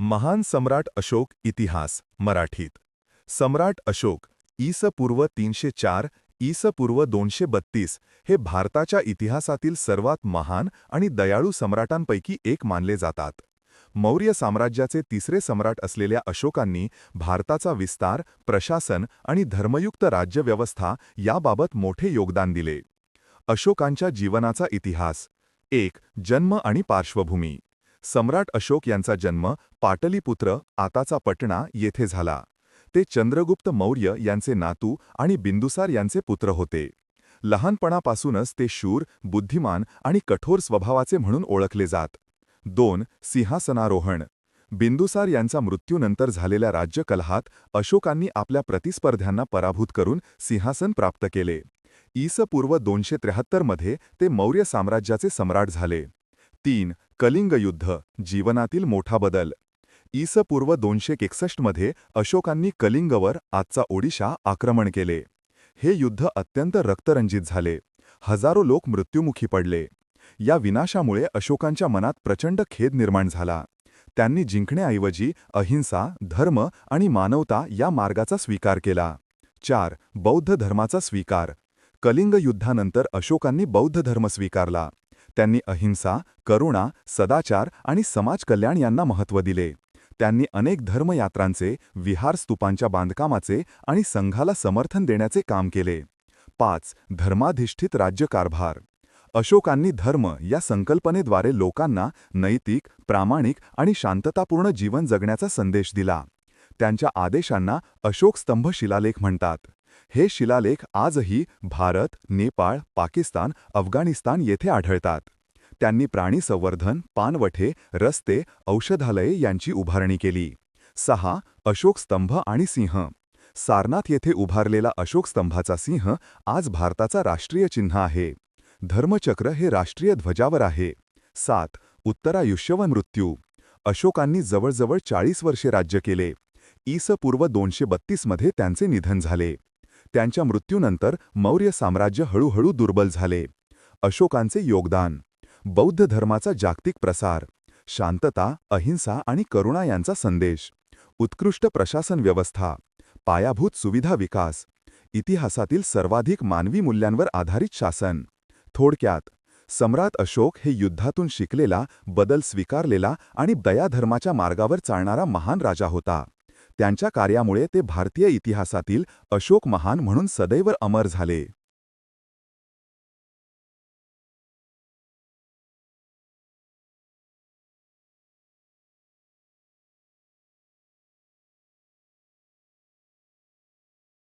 महान सम्राट अशोक इतिहास मराठीत. सम्राट अशोक ईस पूर्व तीनशे चार ईस पूर्व दोनशे बत्तीस हे भारताच्या इतिहासातील सर्वात महान आणि दयाळू सम्राटांपैकी एक मानले जातात. मौर्य साम्राज्याचे तिसरे सम्राट असलेल्या अशोकांनी भारताचा विस्तार प्रशासन आणि धर्मयुक्त राज्यव्यवस्था याबाबत मोठे योगदान दिले. अशोकांच्या जीवनाचा इतिहास. एक जन्म आणि पार्श्वभूमी. सम्राट अशोक यांचा जन्म पाटलीपुत्र आताचा पटणा येथे झाला. ते चंद्रगुप्त मौर्य यांचे नातू आणि बिंदुसार यांचे पुत्र होते. लहानपणापासूनच ते शूर बुद्धिमान आणि कठोर स्वभावाचे म्हणून ओळखले जात. दोन सिंहासनारोहण. बिंदुसार यांचा मृत्यूनंतर झालेल्या राज्यकलहात अशोकांनी आपल्या प्रतिस्पर्ध्यांना पराभूत करून सिंहासन प्राप्त केले. ईस पूर्व दोनशे त्र्याहत्तरमध्ये ते मौर्य साम्राज्याचे सम्राट झाले. तीन कलिंग युद्ध जीवनातील मोठा बदल. ईस पूर्व दोनशे एकसष्टमध्ये अशोकांनी कलिंगवर आजचा ओडिशा आक्रमण केले. हे युद्ध अत्यंत रक्तरंजित झाले. हजारो लोक मृत्युमुखी पडले. या विनाशामुळे अशोकांच्या मनात प्रचंड खेद निर्माण झाला. त्यांनी जिंकण्याऐवजी अहिंसा धर्म आणि मानवता या मार्गाचा स्वीकार केला. चार बौद्ध धर्माचा स्वीकार. कलिंग युद्धानंतर अशोकांनी बौद्ध धर्म स्वीकारला. त्यांनी अहिंसा करुणा सदाचार आणि समाज कल्याण यांना महत्त्व दिले. त्यांनी अनेक धर्मयात्रांचे विहार स्तूपांच्या बांधकामाचे आणि संघाला समर्थन देण्याचे काम केले. पाच धर्माधिष्ठित राज्यकारभार. अशोकांनी धर्म या संकल्पनेद्वारे लोकांना नैतिक प्रामाणिक आणि शांततापूर्ण जीवन जगण्याचा संदेश दिला. त्यांच्या आदेशांना अशोक स्तंभ शिलालेख म्हणतात. हे शिलालेख आजही भारत नेपाळ पाकिस्तान अफगाणिस्तान येथे आढळतात. त्यांनी प्राणी संवर्धन पानवठे रस्ते औषधालये यांची उभारणी केली. सहा अशोक स्तंभ आणि सिंह. सारनाथ येथे उभारलेला अशोक स्तंभाचा सिंह आज भारताचा राष्ट्रीय चिन्ह आहे. धर्मचक्र हे राष्ट्रीय ध्वजावर आहे. सात उत्तरायुष्य व मृत्यू. अशोकांनी जवळजवळ चाळीस वर्षे राज्य केले. ईस पूर्व दोनशे बत्तीसमध्ये त्यांचे निधन झाले. त्यांच्या मृत्यूनंतर मौर्य साम्राज्य हळूहळू दुर्बल झाले. अशोकांचे योगदान बौद्ध धर्माचा जागतिक प्रसार शांतता अहिंसा आणि करुणा यांचा संदेश उत्कृष्ट प्रशासन व्यवस्था पायाभूत सुविधा विकास इतिहासातील सर्वाधिक मानवी मूल्यांवर आधारित शासन. थोडक्यात सम्राट अशोक हे युद्धातून शिकलेला बदल स्वीकारलेला आणि दयाधर्माच्या मार्गावर चालणारा महान राजा होता. त्यांच्या कार्यामुळे ते भारतीय इतिहासातील अशोक महान म्हणून सदैव अमर झाले.